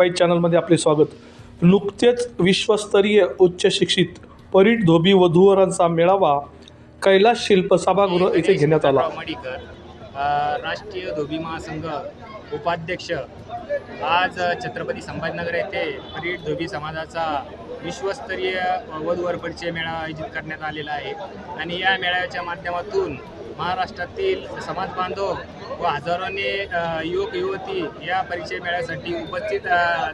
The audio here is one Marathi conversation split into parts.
फाईव्ह चॅनलमध्ये आपले स्वागत. नुकतेच विश्वस्तरीय उच्च शिक्षित परीट धोबी वधूवरांचा मेळावा कैलास शिल्प सभागृह येथे घेण्यात आला. राष्ट्रीय धोबी महासंघ उपाध्यक्ष आज छत्रपती संभाजीनगर येथे परीट धोबी समाजाचा विश्वस्तरीय वधूवर परिचय मेळावा आयोजित करण्यात आलेला आहे. आणि या मेळाव्याच्या माध्यमातून महाराष्ट्रातील समाज बांधव व हजारोने युवक युवती या परिचय मेळ्यासाठी उपस्थित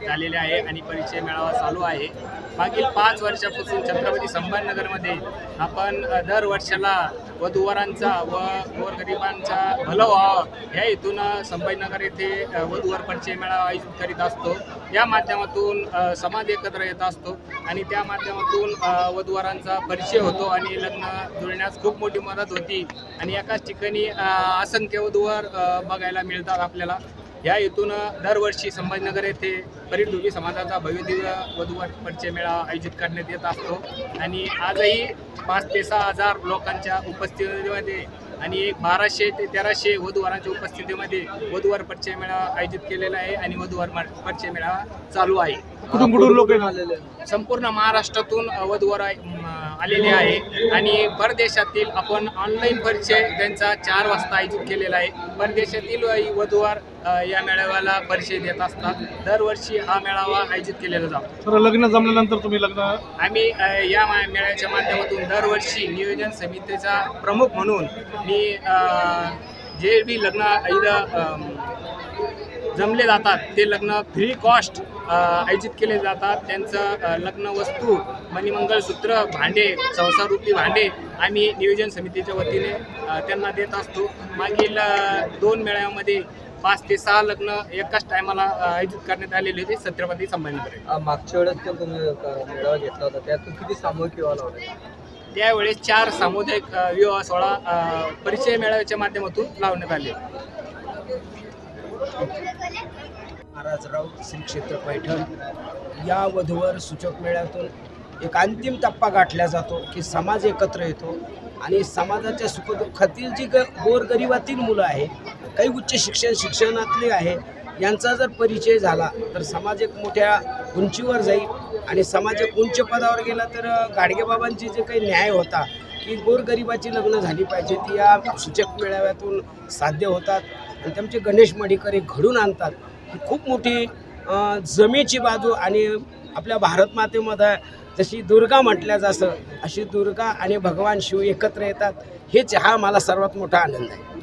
झालेले आहे आणि परिचय मेळावा चालू आहे. मागील पाच वर्षापासून छत्रपती संभाजीनगरमध्ये आपण दरवर्षाला दर वर्षाला वधूवरांचा व गोरगरिबांचा भलं व्हावं या हेतून संभाजीनगर येथे वधूवर परिचय मेळावा आयोजित करीत असतो. या माध्यमातून समाज एकत्र येत असतो आणि त्या माध्यमातून वधूवरांचा परिचय होतो आणि लग्न जुळण्यास खूप मोठी मदत होती आणि एकाच ठिकाणी असंख्य वधूवर बघायला मिळतात आपल्याला. या हेतून दरवर्षी संभाजीनगर येथे परिडुबी समाजाचा भव्यदिव्य वधूवर परिचय मेळावा आयोजित करण्यात येत असतो. आणि आजही पाच ते सहा हजार लोकांच्या उपस्थितीमध्ये आणि एक बाराशे ते तेराशे वधूवरांच्या उपस्थितीमध्ये वधूवर परिचय मेळावा आयोजित केलेला आहे आणि वधूवर परिचय मेळावा चालू आहे. कुठून कुठून लोक संपूर्ण महाराष्ट्रातून वधूवर आलेले आहे. आणि परदेशातील आपण ऑनलाईन परिचय त्यांचा चार वाजता आयोजित केलेला आहे. परदेशातील वधूवर या मेळाव्याला परिचय देत असतात. दरवर्षी हा मेळावा आयोजित केलेला जातो. तर लग्न जमल्यानंतर तुम्ही लग्न आम्ही या मा- मेळ्याच्या माध्यमातून दरवर्षी नियोजन समितीचा प्रमुख म्हणून मी जे बी लग्न इथं जमले जातात. ते लग्न फ्री कॉस्ट आयोजित केले जातात. त्यांचं लग्न वस्तू मणिमंगळसूत्र भांडे संसाररूपी भांडे आम्ही नियोजन समितीच्या वतीने त्यांना देत असतो. मागील दोन मेळ्यामध्ये पाच ते सहा लग्न एकाच टायमाला आयोजित करण्यात आलेले होते छत्रपती संभाजीनगर. मागच्या वेळेस तुम्ही मेळावा घेतला होता. त्यातून किती सामूहिक विवाह लावले? त्यावेळेस चार सामुदायिक विवाह सोहळा परिचय मेळाव्याच्या माध्यमातून लावण्यात आले. महाराजराव श्री क्षेत्र पैठण. या वधूवर सूचक मेळ्यातून एक अंतिम टप्पा गाठला जातो की समाज एकत्र येतो आणि समाजाच्या सुखदुःखातील जी ग गोरगरिबातील मुलं आहे काही उच्च शिक्षण शिक्षणातले आहे यांचा जर परिचय झाला तर समाज एक मोठ्या उंचीवर जाईल आणि समाज एक उंच पदावर गेला तर गाडगेबाबांची जे काही न्याय होता की गोरगरिबाची लग्न झाली पाहिजे ती या सूचक मेळाव्यातून साध्य होतात. आणि त्यांचे गणेश मडिकर हे घडून आणतात ही खूप मोठी जमीची जमेची बाजू आणि आपल्या भारत मातेमध्ये जशी दुर्गा म्हटल्या जातं अशी दुर्गा आणि भगवान शिव एकत्र येतात हेच हा मला सर्वात मोठा आनंद आहे.